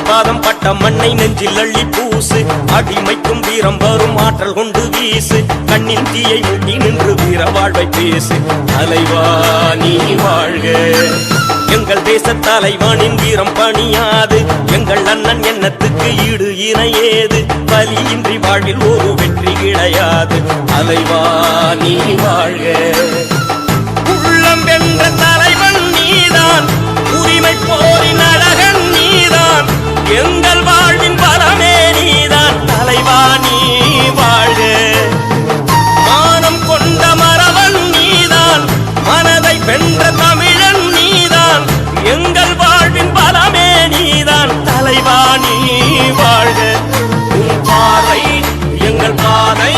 பாதம் பட்டம் மண்ணை நெஞ்சில் அள்ளி பூசு. அடிமைக்கும் வீரம் வரும் ஆற்றல் கொண்டு வீசு. கண்ணின் தீயை மூட்டி நின்று வீர வாழ்வை பேசு. தலைவா நீ வாழ்க. எங்கள் தேச தலைவனின் வீரம் பணியாது. எங்கள் அண்ணன் எண்ணத்துக்கு ஈடு இணையேது? பலியின்றி வாழ்வில் ஒரு வெற்றி கிடையாது. தலைவா நீ வாழ்க. மனதை வென்ற தமிழன் நீதான். எங்கள் வாழ்வின் பலமே நீதான். தலைவா நீ வாழ்க. உன் பாதை எங்கள் பாதை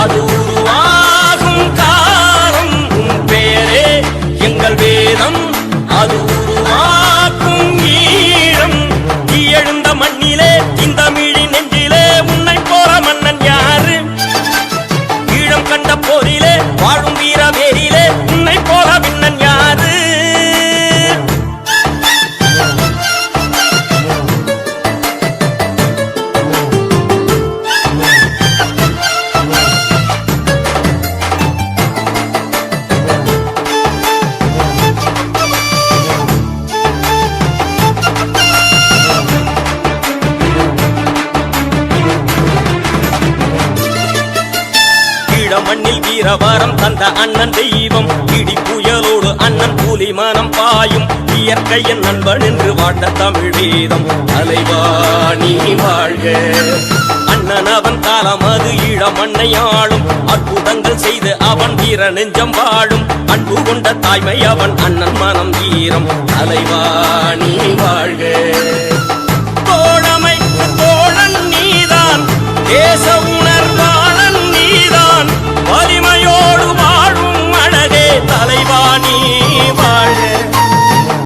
அது உருவாகும் காலம். பேரே எங்கள் வேதம் அது உருவாக்கும் ஈழம். எழுந்த மண்ணிலே இந்த மிழி நெஞ்சிலே உன்னை போற மன்னன் யாரு? ஈழம் கண்ட போரிலே வாழும் மண்ணில் வீரவாரம் தந்த அண்ணன் தெய்வம். இடி புயலோடு அண்ணன் கூலி மனம் பாயும். இயற்கையின் நண்பன் என்று வாழ்ந்த தமிழ் வேதம். அலைவாணி வாழ்க. அண்ணன் அவன் காலம் அது ஈழ மண்ணை ஆளும். அற்புதங்கள் செய்து அவன் வீர நெஞ்சம் வாழும். அன்பு கொண்ட தாய்மை அவன் அண்ணன் மனம் வீரம் அலைவாணி